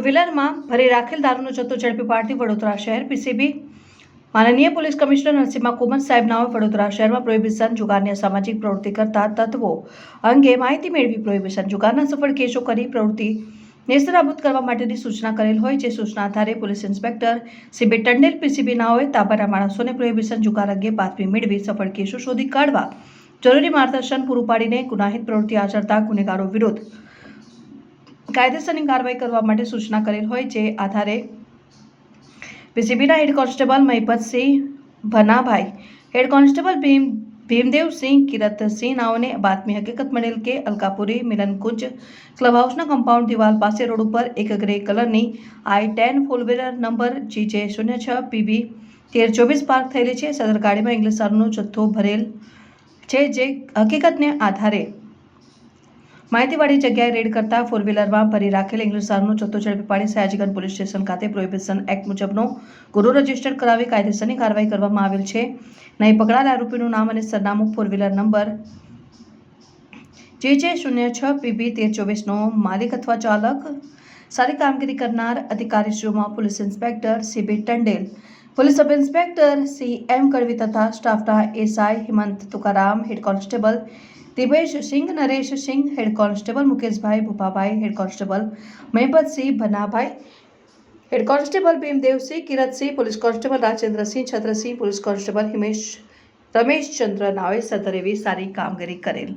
વ્હીલરમાં ભરી રાખેલ દારૂનો જથ્થો ઝડપી પાડતી વડોદરા શહેર પીસીબી માનનીય પોલીસ કમિશનર નરસિંહા કુમર સાહેબ નામે વડોદરા શહેરમાં પ્રોહિબિશન જુગારની સામાજિક પ્રવૃત્તિ કરતા તત્વો અંગે માહિતી મેળવી પ્રોહિબિશન જુગારના સફળ કેસો કરી પ્રવૃત્તિ નેસ્તરાબૂત કરવા માટેની સૂચના કરેલ હોય જે સૂચના આધારે police inspector CB Tandel PCB નાઓએ તાબાના માણસોને પ્રોહિબિશન જુગાર અંગે બાતમી મેળવી સફળ કેસો શોધી કાઢવા જરૂરી માર્ગદર્શન પૂરું પાડીને ગુનાહિત પ્રવૃત્તિ આચરતા ગુનેગારો વિરુદ્ધ કાયદેસરની કાર્યવાહી કરવા માટે સૂચના કરેલ હોય જે આધારે પીસીબીના head constable Mahipatsinh Bhanabhai, head constable Bhim Bhimdevsinh, Kiratsinh નાઓને બાતમી હકીકત મળેલ કે અલકાપુરી મિલનકુંજ ક્લબ હાઉસના કમ્પાઉન્ડ દિવાલ પાસે રોડ ઉપર એક ગ્રે કલરની I ten four wheeler number G J શૂન્ય છ પીબી તેર ચોવીસ પાર્ક થયેલી છે. સદર ગાડીમાં ઇંગ્લિશ સારનો જથ્થો ભરેલ છે જે હકીકતને આધારે માહિતીવાળી જગ્યાએ રેડ કરતા ફોર વ્હીલરમાં ભરી રાખેલ ઇંગ્લિશ જથ્થો ઝડપી પાડી સયાજીગંજ પોલીસ સ્ટેશન ખાતે પ્રોહિબિશન એક્ટ મુજબનો ગુનો રજિસ્ટર કરાવી કાયદેસરની કાર્યવાહી કરવામાં આવેલ છે. નહીં પકડાયેલ આરોપીનું નામ અને સરનામું ફોર વ્હીલર નંબર જે જે શૂન્ય છ પીબી તેર ચોવીસનો માલિક અથવા ચાલક, સારી કામગીરી કરનાર અધિકારીશ્રીઓમાં police inspector CB Tandel, police sub inspector C M Kadvi તથા સ્ટાફના SI Himmat Tukaram, head constable Divesh Singh, Naresh Singh, head constable Mukeshbhai Bhupabhai, head constable Mahipatsinh Bhanabhai, head constable Bhimdevsinh, Kiratsinh, police constable Rajendrasinh, Chhatrasinh, police constable Himesh, Rameshchandra નાવે સત્તર એવી સારી કામગીરી કરેલ.